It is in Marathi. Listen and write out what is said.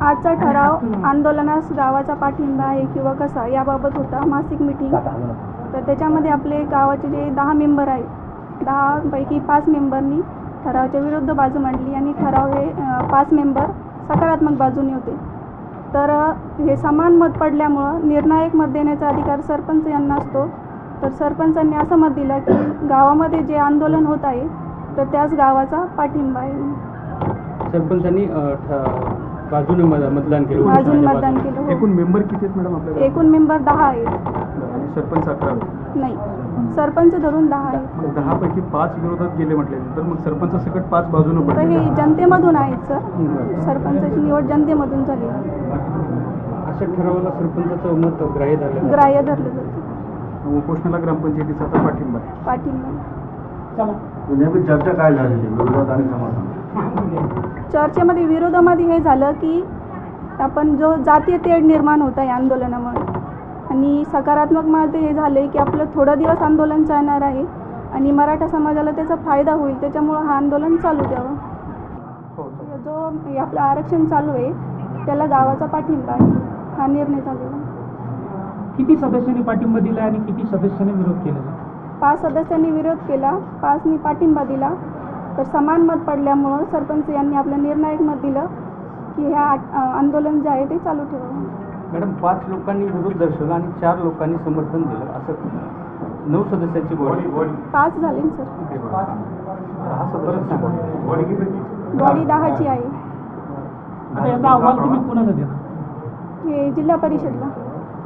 आजचा ठराव आंदोलनास गावाचा पाठिंबा आहे किंवा कसा याबाबत होता मासिक मिटिंग तर त्याच्यामध्ये आपले गावाचे जे दहा मेंबर आहेत दहापैकी पाच मेंबरनी ठरावाच्या विरुद्ध बाजू मांडली आणि ठराव हे पाच मेंबर सकारात्मक बाजूने होते. तर हे समान मत पडल्यामुळं निर्णायक मत देण्याचा अधिकार सरपंच यांना असतो. तर सरपंचांनी असं मत दिलं की गावामध्ये जे आंदोलन होत आहे तर त्याच गावाचा पाठिंबा आहे. सरपंचांनी मत- मतदान केलं. उपोषणाच्या मतदान. केलं हो. एकूण मेंबर किती आहेत मॅडम आपल्याकडे? एकूण मेंबर दहा आहेत. आणि सरपंच अकरा नाही सरपंच. धरून दहा आहेत. मग दहा पैकी पाच विरोधात गेले म्हटले तर मग सरपंच सकट पाच बाजूने तर पडले हे जनतेमधून आहेत सर. सरपंचाची निवड जनतेमधून आहे. अशा ठरावाला सरपंचाचं मत ग्राह्य धरलं जातं. ग्राह्य धरलं जातं. उपोषणाला ग्रामपंचायतीचा आता पाठिंबा आहे. पाठिंबा. नेमकी चर्चा काय झालेली? विरोधात आणि समाधान चर्चेमध्ये विरोधामध्ये हे झालं की आपण जो जातीय तेढ निर्माण होत आहे आंदोलनामुळे. आणि सकारात्मकमध्ये हे झालं की आपलं थोडं दिवस आंदोलन चालणार आहे आणि मराठा समाजाला त्याचा फायदा होईल त्याच्यामुळं हा आंदोलन चालू द्यावं. हो, चालेल. जो हे आपलं आरक्षण चालू आहे त्याला गावाचा पाठिंबा आहे. हा निर्णय झालेला आहे. किती सदस्यांनी पाठिंबा दिला आणि किती सदस्यांनी विरोध केला? पाच सदस्यांनी विरोध केला पाचनी पाठिंबा दिला. तर समान मत पडल्यामुळं सरपंच यांनी आपलं निर्णायक मत दिलं की ह्या आंदोलन जे आहे ते चालू ठेवावं. मॅडम पाच लोकांनी विरोध दर्शवला आणि चार लोकांनी समर्थन दिलं. असं नऊ सदस्यांची बॉडी पाच झाले ना सर. बॉडी दहाची आहे. आता याचा अहवाल तुम्ही कोणाला देणार? हे जिल्हा परिषदला.